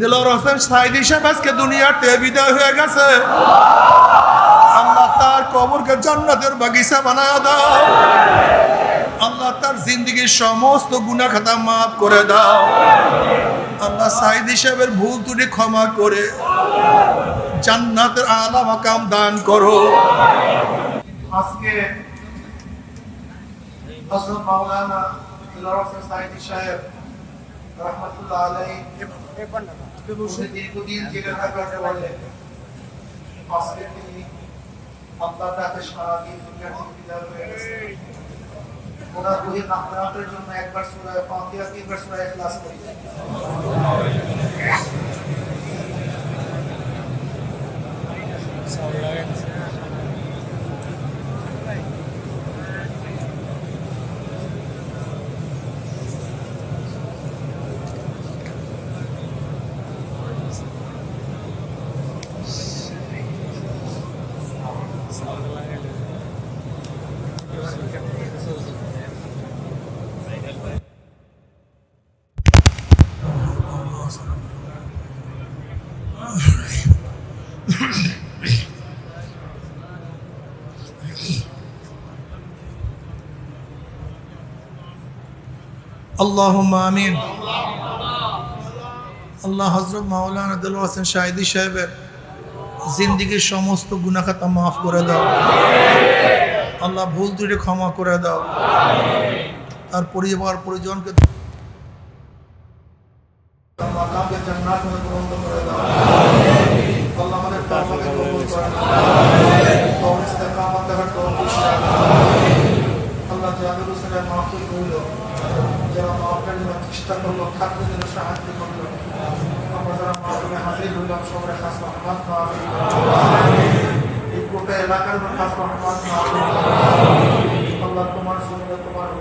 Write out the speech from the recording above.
দিলর হোসেন সাইদি সাহেব আজকে দুনিয়াতে বিদায় হয়ে গেছে। আল্লাহ তার কবরকে জান্নাতের বাগিচা বানায় দাও। আল্লাহ তার জিন্দগির সমস্ত গুনাহ খাতা মাফ করে দাও। আল্লাহ সাইদি সাহেবের ভুল ত্রুটি ক্ষমা করে জান্নাতের আলা মাকাম দান করো। আজকে হজরত মাওলানা দিলওয়ার হোসেন সাইদি সাহেব রহমতুল্লাহ আলাইহি উনি দীর্ঘদিন জেলে থাকার ফলে আজকে তিনি আল্লাহ তাকে সারা দিন দুনিয়া থেকে বিদায় হয়ে গেছে ওনার রুহের নাফরাতের জন্য একবার সূরা ফাতিহা তিনবার সূরা ইখলাস করি আল্লাহুম্মা আমিন আল্লাহ হজরত মাওলানা দিল হোসেন শাহিদি সাহেবের জিন্দিগির সমস্ত গুনাখাতা মাফ করে দাও। আল্লাহ ভুল ত্রুটি ক্ষমা করে দাও। তার পরিবার, পরিজনকে জান্নাত করে দাও। জামিল হোসেনের মাহফিল হইল যারা মাহফিলের জন্য চেষ্টা করল থাকতে জন্য সাহায্য করল। আমরা যারা মাহফিলে হাজির হইলাম, সবাই খাস রহমান এই গোটা এলাকার খাস রহমান